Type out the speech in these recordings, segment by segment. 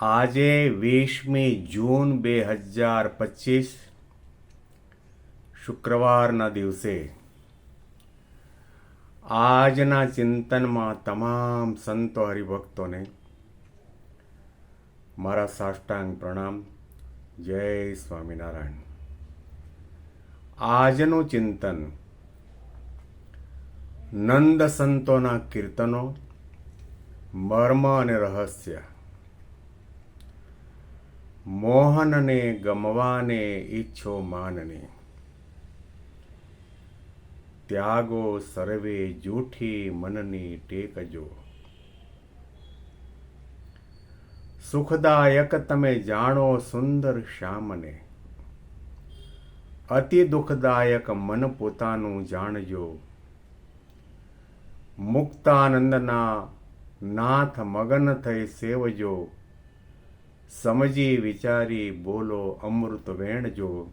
આજે વીસમી જૂન બે હજાર પચીસ, શુક્રવારના દિવસે આજના ચિંતનમાં તમામ સંતો હરિભક્તોને મારા સાષ્ટાંગ પ્રણામ. જય સ્વામિનારાયણ. આજનું ચિંતન નંદ સંતોના કીર્તનો, મર્મ અને રહસ્ય મોહનને ગમવાને ઈચ્છો માનને. ત્યાગો સર્વે જૂઠી મનની ટેકજો. સુખદાયક તમે જાણો સુંદર શ્યામને. અતિ દુઃખદાયક મન પોતાનું જાણજો. મુક્તાનંદના નાથ મગન થઈ સેવજો. સમજી વિચારી બોલો અમૃત વેણજો,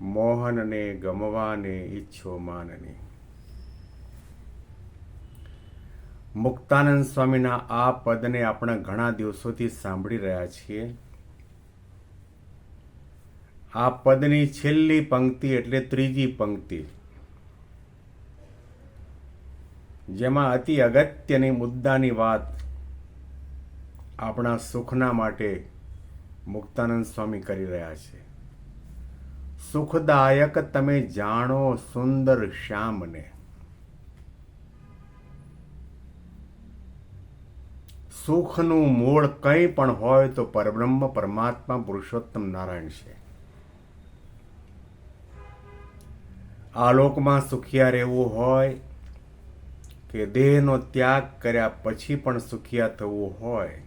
મોહનને ગમવાને ઈચ્છો માનને. મુક્તાનંદ સ્વામીના આ પદને આપણે ઘણા દિવસોથી સાંભળી રહ્યા છીએ. આ પદની છેલ્લી પંક્તિ એટલે ત્રીજી પંક્તિ. જેમાં અતિ અગત્યની મુદ્દાની વાત આપણા સુખના માટે મુક્તાનંદ સ્વામી કરી રહ્યા છે. સુખદાયક તમે જાણો સુંદર શ્યામને. સુખનું મૂળ કંઈ પણ હોય તો પરબ્રહ્મ પરમાત્મા પુરુષોત્તમ નારાયણ છે. આ લોકમાં સુખિયા રહેવું હોય કે દેહનો ત્યાગ કર્યા પછી પણ સુખિયા થવું હોય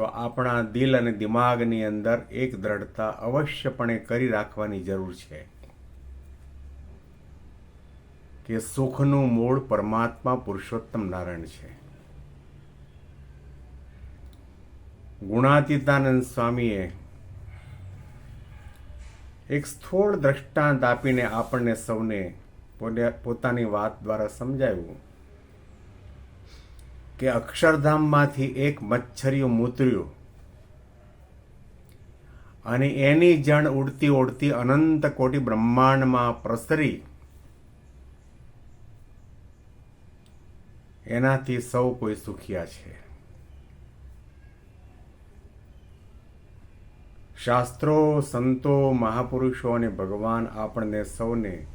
તો આપણા દિલ અને દિમાગની અંદર એક દ્રઢતા અવશ્યપણે કરી રાખવાની જરૂર છે. કે સુખનું મૂળ પરમાત્મા પુરુષોત્તમ નારાયણ છે. ગુણાતીતાનંદ સ્વામીએ એક સ્થૂળ દ્રષ્ટાંત આપીને આપણને સૌને પોતાની વાત દ્વારા સમજાવ્યું. કે અક્ષરધામમાંથી એક મચ્છરિયું મૂતર્યું. અને એની જણ ઉડતી ઉડતી અનંત કોટી બ્રહ્માંડમાં પ્રસરી. એનાથી સૌ કોઈ સુખિયા છે. શાસ્ત્રો, સંતો, મહાપુરુષો અને ભગવાન આપણને સૌને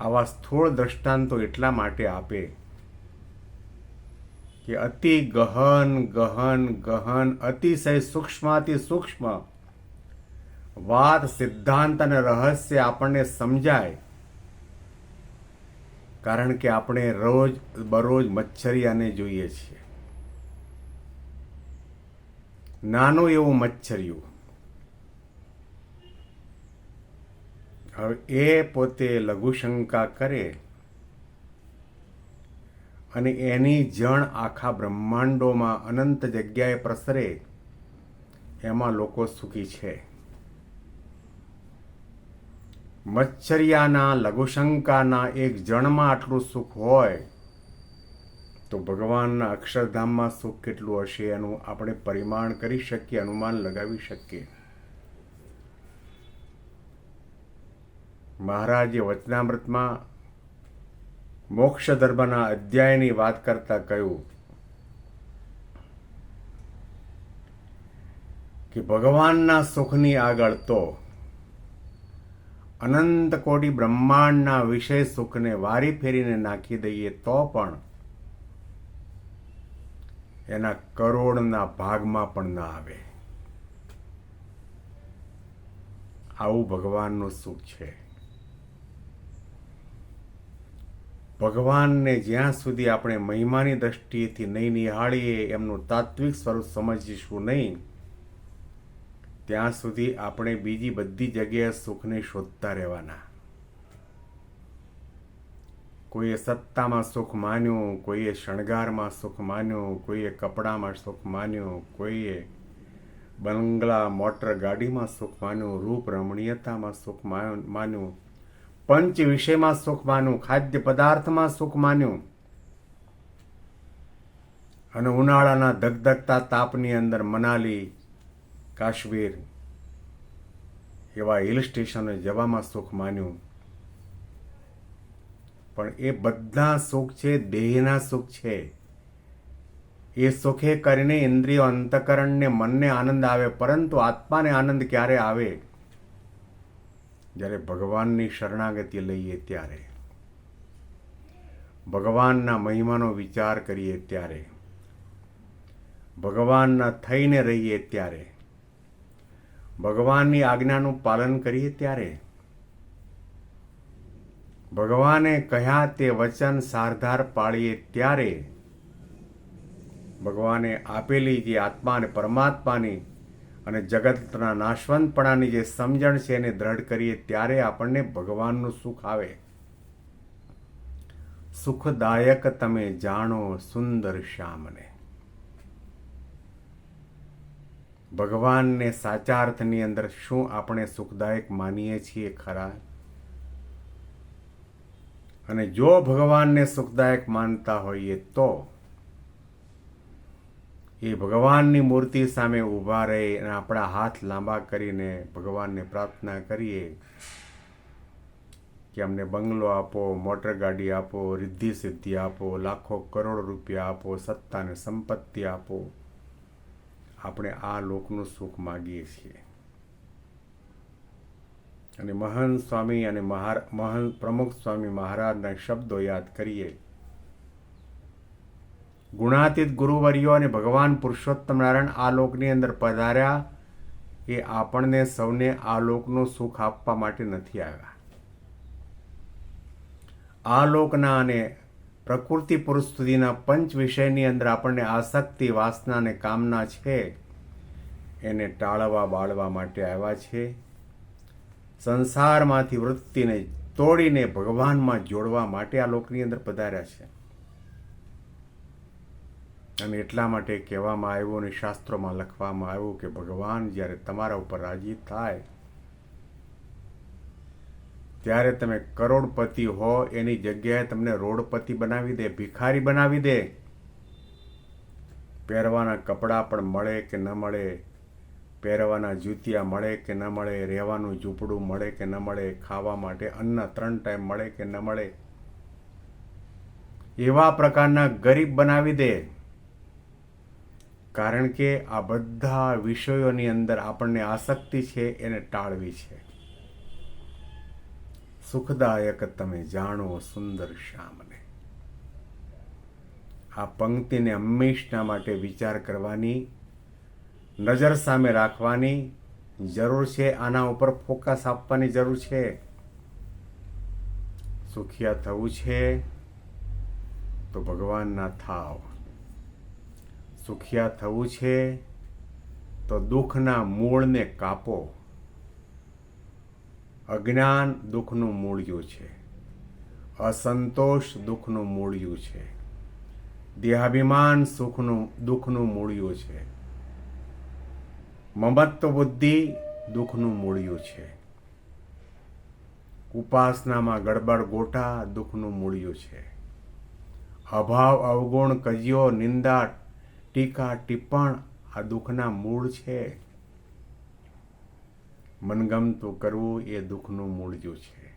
આવા સ્થૂળ દ્રષ્ટાંતો એટલા માટે આપે કે અતિ ગહન ગહન ગહન, અતિશય સૂક્ષ્માતિ સૂક્ષ્મ વાત, સિદ્ધાંત અને રહસ્ય આપણને સમજાય. કારણ કે આપણે રોજ, બરોજ મચ્છરિયાને જોઈએ છીએ. નાનું એવું મચ્છરિયું હવે એ પોતે લઘુશંકા કરે અને એની જણ આખા બ્રહ્માંડોમાં અનંત જગ્યાએ પ્રસરે, એમાં લોકો સુખી છે. મચ્છરિયાના લઘુશંકાના એક જણમાં આટલું સુખ હોય, તો ભગવાનના અક્ષરધામમાં સુખ કેટલું હશે એનું આપણે પરિમાણ કરી શકીએ, અનુમાન લગાવી શકીએ. મહારાજે વચનામૃતમાં મોક્ષ ધર્મના અધ્યાયની વાત કરતા કહ્યું કે ભગવાનના સુખની આગળ તો અનંત કોટી બ્રહ્માંડના વિષય સુખને વારી ફેરીને નાખી દઈએ તો પણ એના કરોડના ભાગમાં પણ ના આવે. આવું ભગવાનનું સુખ છે. ભગવાનને જ્યાં સુધી આપણે મહિમાની દ્રષ્ટિએથી નહીં નિહાળીએ, એમનું તાત્વિક સ્વરૂપ સમજીશું નહીં, ત્યાં સુધી આપણે બીજી બધી જગ્યાએ સુખને શોધતા રહેવાના. કોઈએ સત્તામાં સુખ માન્યું, કોઈએ શણગારમાં સુખ માન્યું, કોઈએ કપડામાં સુખ માન્યું, કોઈએ બંગલા, મોટર ગાડીમાં સુખ માન્યું, રૂપ રમણીયતામાં સુખ માન્યું પંચ વિષયમાં સુખ માન્યું, ખાદ્ય પદાર્થમાં સુખ માન્યું. અને ઉનાળાના ધગધગતા તાપની અંદર મનાલી, કાશ્મીર એવા હિલ સ્ટેશને જવામાં સુખ માન્યું. પણ એ બધા સુખ છે, દેહના સુખ છે. એ સુખે કરીને ઇન્દ્રિયો અંતકરણને મનને આનંદ આવે, પરંતુ આત્માને આનંદ ક્યારે આવે? જ્યારે ભગવાનની શરણાગતિ લઈએ ત્યારે, ભગવાનના મહિમાનો વિચાર કરીએ ત્યારે, ભગવાનના થઈને રહીએ ત્યારે, ભગવાનની આજ્ઞાનું પાલન કરીએ ત્યારે, ભગવાને કહ્યા તે વચન સારધાર પાળીએ ત્યારે, ભગવાને આપેલી જે આત્મા અને પરમાત્માની અને જગતના નાશવંતપણાની જે સમજણ છે એને દ્રઢ કરીએ ત્યારે આપણને ભગવાનનું સુખ આવે. સુખદાયક તમે જાણો સુંદર શ્યામને. ભગવાનને સાચા અર્થની અંદર શું આપણે સુખદાયક માનીએ છીએ ખરા? અને જો ભગવાનને સુખદાયક માનતા હોઈએ તો એ ભગવાનની મૂર્તિ સામે ઊભા રહી અને આપણા હાથ લાંબા કરીને ભગવાનને પ્રાર્થના કરીએ કે અમને બંગલો આપો, મોટર ગાડી આપો, રિદ્ધિ સિદ્ધિ આપો, લાખો કરોડ રૂપિયા આપો, સત્તા અને સંપત્તિ આપો. આપણે આ લોકનું સુખ માગીએ છીએ. અને મહાન સ્વામી અને મહાર, મહાન પ્રમુખ સ્વામી મહારાજના શબ્દો યાદ કરીએ. ગુણાતીત ગુરુવર્યો અને ભગવાન પુરુષોત્તમ નારાયણ આ લોકની અંદર પધાર્યા એ આપણને સૌને આ લોકનું સુખ આપવા માટે નથી આવ્યા. આ લોકના અને પ્રકૃતિ પુરુષ સુધીના પંચ વિષયની અંદર આપણને આસક્તિ, વાસના અને કામના છે એને ટાળવા, બાળવા માટે આવ્યા છે. સંસારમાંથી વૃત્તિને તોડીને ભગવાનમાં જોડવા માટે આ લોકની અંદર પધાર્યા છે. અને એટલા માટે કહેવામાં આવ્યું અને શાસ્ત્રોમાં લખવામાં આવ્યું કે ભગવાન જ્યારે તમારા ઉપર રાજી થાય, ત્યારે તમે કરોડપતિ હો, એની જગ્યાએ તમને રોડપતિ બનાવી દે, ભિખારી બનાવી દે. પહેરવાના કપડાં પણ મળે કે ન મળે, પહેરવાના જૂતિયા મળે કે ન મળે, રહેવાનું ઝૂંપડું મળે કે ન મળે, ખાવા માટે અન્ન ત્રણ ટાઈમ મળે કે ન મળે, એવા પ્રકારના ગરીબ બનાવી દે. કારણ કે આ બધા વિષયોની અંદર આપણને આસક્તિ છે, એને ટાળવી છે. સુખદાયક તમે જાણો સુંદર શ્યામને. આ પંક્તિને હંમેશના માટે વિચાર કરવાની, નજર સામે રાખવાની જરૂર છે, આના ઉપર ફોકસ આપવાની જરૂર છે. સુખિયા થવું છે, તો ભગવાનના થાવ. સુખિયા થવું છે, તો દુઃખના મૂળને કાપો. અજ્ઞાન દુઃખનું મૂળિયું છે. અસંતોષ દુઃખનું મૂળિયું છે. દેહાભિમાન સુખનું, દુઃખનું મૂળિયું છે. મમત્વ બુદ્ધિ દુઃખનું મૂળિયું છે. ઉપાસનામાં ગડબડ ગોટા દુઃખનું મૂળિયું છે. અભાવ અવગુણ કજિયો નિંદા ટીકા, ટિપ્પણ, આ દુઃખના મૂળ છે. મનગમતું કરવું એ દુઃખનું મૂળજું છે.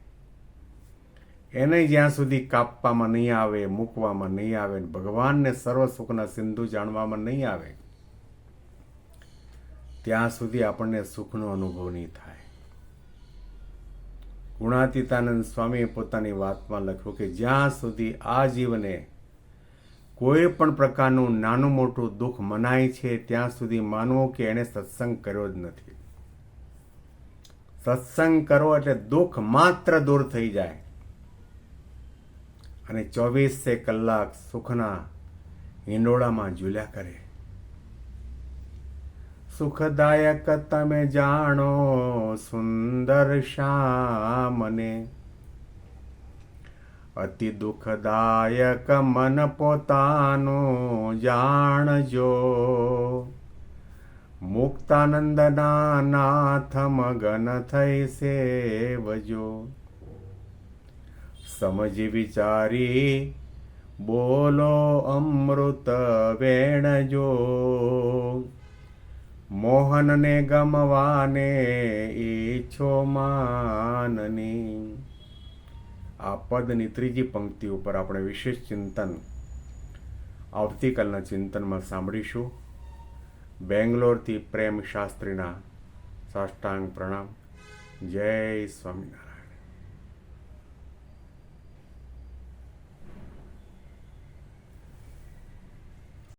એને જ્યાં સુધી કાપવામાં નહીં આવે, મૂકવામાં નહીં આવે ભગવાનને સર્વ સુખના સિંધુ જાણવામાં નહીં આવે, ત્યાં સુધી આપણને સુખનો અનુભવ નહીં થાય. ગુણાતીતાનંદ સ્વામીએ પોતાની વાતમાં લખ્યું કે જ્યાં સુધી આ જીવને કોઈ પણ પ્રકારનું નાનું મોટું દુઃખ મનાય છે, ત્યાં સુધી માનવો કે એણે સત્સંગ કર્યો જ નથી. સત્સંગ કરો એટલે દુઃખ માત્ર દૂર થઈ જાય. અને ચોવીસે કલાક સુખના હિંડોળામાં ઝૂલ્યા કરે. સુખદાયક તમે જાણો, સુંદર શ્યામને અતિ દુઃખદાયક મન પોતાનું જાણજો. મુક્તાનંદના નાથ મગન થઈ સેવજો. સમજી વિચારી બોલો અમૃત વેણજો. મોહનને ગમવાને ઈચ્છો માનની. આ પદની ત્રીજી પંક્તિ ઉપર આપણે વિશેષ ચિંતન આવતીકાલના ચિંતનમાં સાંભળીશું. બેંગ્લોરથી પ્રેમ શાસ્ત્રીના સાષ્ટાંગ પ્રણામ. જય સ્વામિનારાયણ.